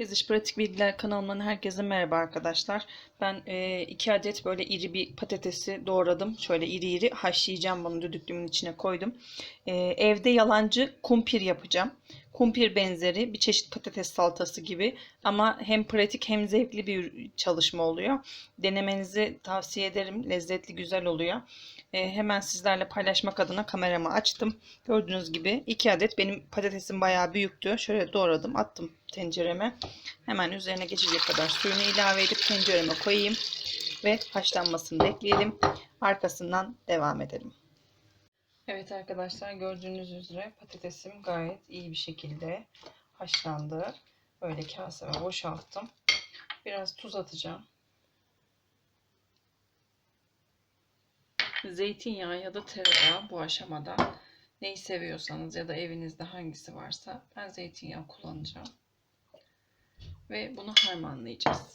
Tez Pratik Bilgiler kanalından herkese merhaba arkadaşlar. Ben 2 adet böyle iri bir patatesi doğradım. Şöyle iri iri haşlayacağım bunu düdüklümün içine koydum. E, evde yalancı kumpir yapacağım. Kumpir benzeri bir çeşit patates salatası gibi ama hem pratik hem zevkli bir çalışma oluyor. Denemenizi tavsiye ederim. Lezzetli güzel oluyor. E, hemen sizlerle paylaşmak adına kameramı açtım. Gördüğünüz gibi 2 adet benim patatesim bayağı büyüktü. Şöyle doğradım attım tencereme. Hemen üzerine geçecek kadar suyunu ilave edip tencereme koyayım ve haşlanmasını bekleyelim. Arkasından devam edelim. Evet arkadaşlar gördüğünüz üzere patatesim gayet iyi bir şekilde haşlandı. Böyle kaseme boşalttım. Biraz tuz atacağım. Zeytinyağı ya da tereyağı bu aşamada neyi seviyorsanız ya da evinizde hangisi varsa ben zeytinyağı kullanacağım. Ve bunu harmanlayacağız.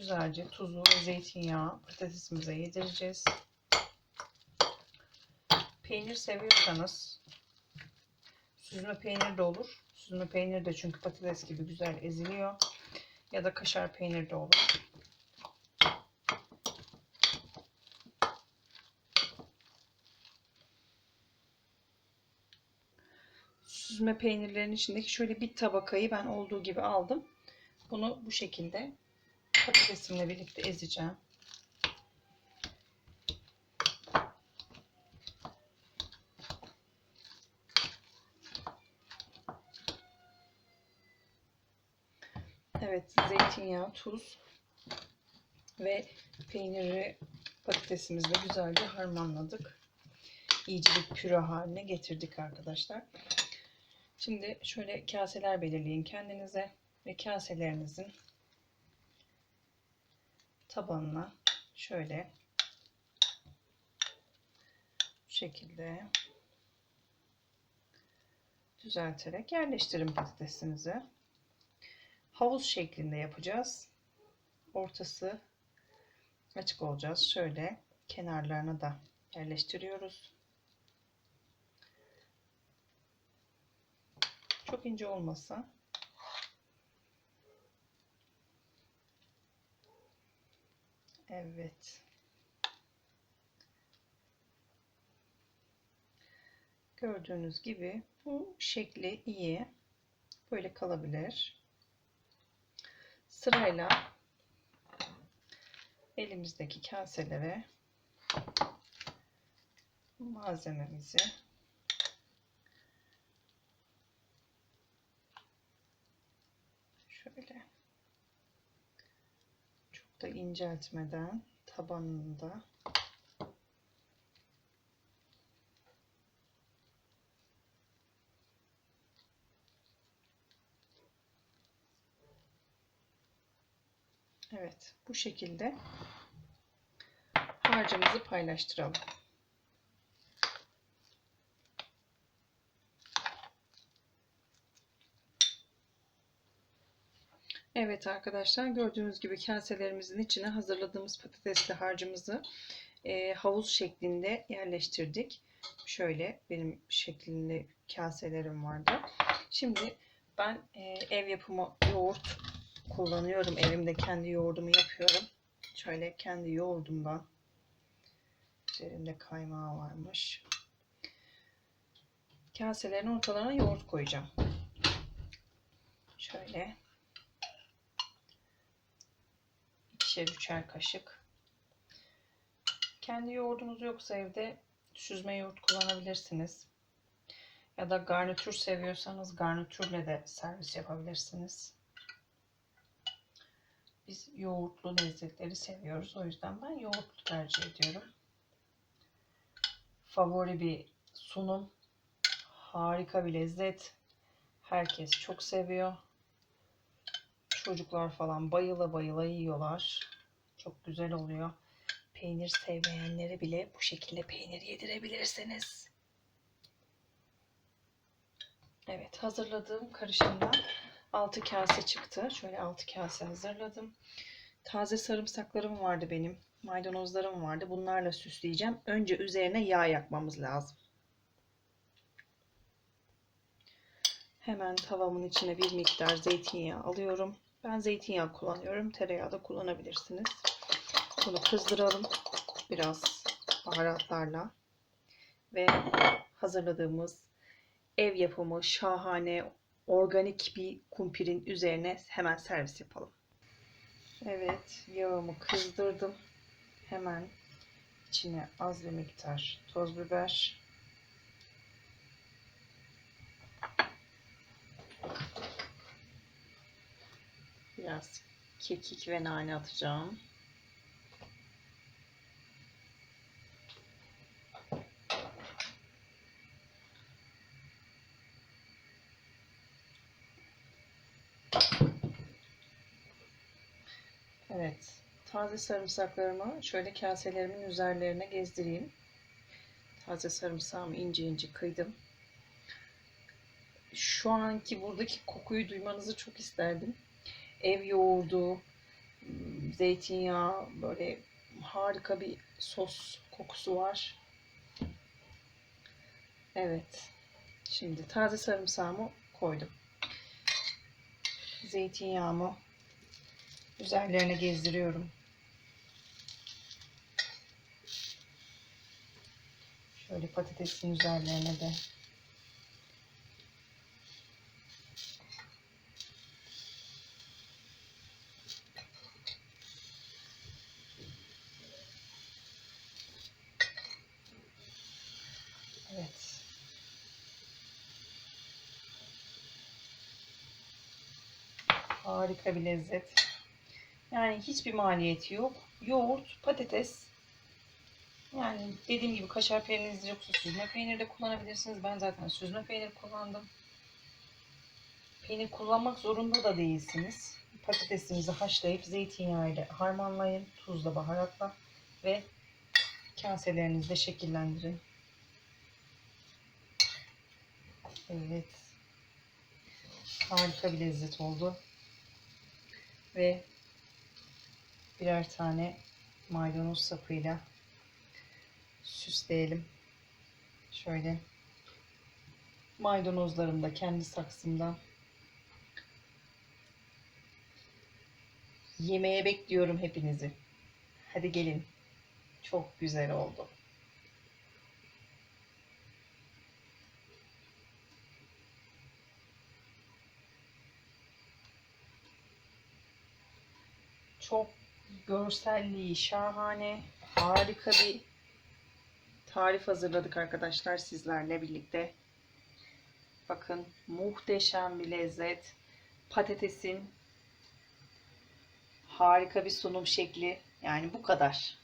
Güzelce tuzu ve zeytinyağı patatesimize yedireceğiz. Peynir seviyorsanız süzme peynir de olur. Süzme peynir de çünkü patates gibi güzel eziliyor. Ya da kaşar peynir de olur. süzme peynirlerin içindeki şöyle bir tabakayı ben olduğu gibi aldım. Bunu bu şekilde patatesimle birlikte ezeceğim. Evet, zeytinyağı, tuz ve peyniri patatesimizle güzelce harmanladık. İyice bir püre haline getirdik arkadaşlar. Şimdi şöyle kaseler belirleyin kendinize ve kaselerinizin tabanına şöyle bu şekilde düzelterek yerleştirin patatesinizi. Havuz şeklinde yapacağız. Ortası açık olacağız. Şöyle kenarlarına da yerleştiriyoruz. Çok ince olmasa. Evet. Gördüğünüz gibi bu şekli iyi. Böyle kalabilir. Sırayla elimizdeki kaselere malzememizi şöyle çok da inceltmeden tabanında Evet bu şekilde harcımızı paylaştıralım. Evet arkadaşlar gördüğünüz gibi kaselerimizin içine hazırladığımız patatesli harcımızı e, havuz şeklinde yerleştirdik. Şöyle benim şeklinde kaselerim vardı. Şimdi ben e, ev yapımı yoğurt kullanıyorum. Evimde kendi yoğurdumu yapıyorum. Şöyle kendi yoğurdumdan üzerinde kaymağı varmış. Kaselerin ortalarına yoğurt koyacağım. Şöyle ikişer üçer kaşık. Kendi yoğurdunuz yoksa evde süzme yoğurt kullanabilirsiniz. Ya da garnitür seviyorsanız garnitürle de servis yapabilirsiniz. Biz yoğurtlu lezzetleri seviyoruz. O yüzden ben yoğurtlu tercih ediyorum. Favori bir sunum. Harika bir lezzet. Herkes çok seviyor. Çocuklar falan bayıla bayıla yiyorlar. Çok güzel oluyor. Peynir sevmeyenlere bile bu şekilde peynir yedirebilirsiniz. Evet hazırladığım karışımdan 6 kase çıktı. Şöyle 6 kase hazırladım. Taze sarımsaklarım vardı benim. Maydanozlarım vardı. Bunlarla süsleyeceğim. Önce üzerine yağ yakmamız lazım. Hemen tavamın içine bir miktar zeytinyağı alıyorum. Ben zeytinyağı kullanıyorum. Tereyağı da kullanabilirsiniz. Bunu kızdıralım. Biraz baharatlarla. Ve hazırladığımız ev yapımı şahane organik bir kumpirin üzerine hemen servis yapalım. Evet, yağımı kızdırdım. Hemen içine az bir miktar toz biber, biraz kekik ve nane atacağım. Evet. Taze sarımsaklarımı şöyle kaselerimin üzerlerine gezdireyim. Taze sarımsağımı ince ince kıydım. Şu anki buradaki kokuyu duymanızı çok isterdim. Ev yoğurdu, zeytinyağı, böyle harika bir sos kokusu var. Evet. Şimdi taze sarımsağımı koydum. Zeytinyağımı üzerlerine gezdiriyorum. Şöyle patatesin üzerlerine de Harika bir lezzet. Yani hiçbir maliyeti yok. Yoğurt, patates. Yani dediğim gibi kaşar peyniriniz yoksa süzme peynir de kullanabilirsiniz. Ben zaten süzme peynir kullandım. Peynir kullanmak zorunda da değilsiniz. Patatesinizi haşlayıp zeytinyağı ile harmanlayın. Tuzla, baharatla ve kaselerinizde şekillendirin. Evet. Harika bir lezzet oldu. Ve birer tane maydanoz sapıyla süsleyelim. Şöyle maydanozlarım da kendi saksımdan. Yemeğe bekliyorum hepinizi. Hadi gelin. Çok güzel oldu. Çok görselliği şahane. Harika bir tarif hazırladık arkadaşlar sizlerle birlikte. Bakın muhteşem bir lezzet. Patatesin harika bir sunum şekli. Yani bu kadar.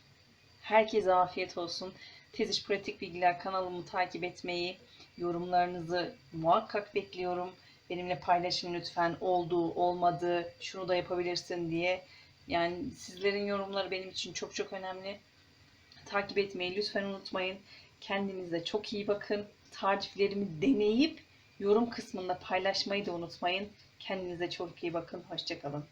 Herkese afiyet olsun. Tez İş Pratik Bilgiler kanalımı takip etmeyi, yorumlarınızı muhakkak bekliyorum. Benimle paylaşın lütfen. Olduğu, olmadığı, şunu da yapabilirsin diye. Yani sizlerin yorumları benim için çok çok önemli. Takip etmeyi lütfen unutmayın. Kendinize çok iyi bakın. Tariflerimi deneyip yorum kısmında paylaşmayı da unutmayın. Kendinize çok iyi bakın. Hoşçakalın.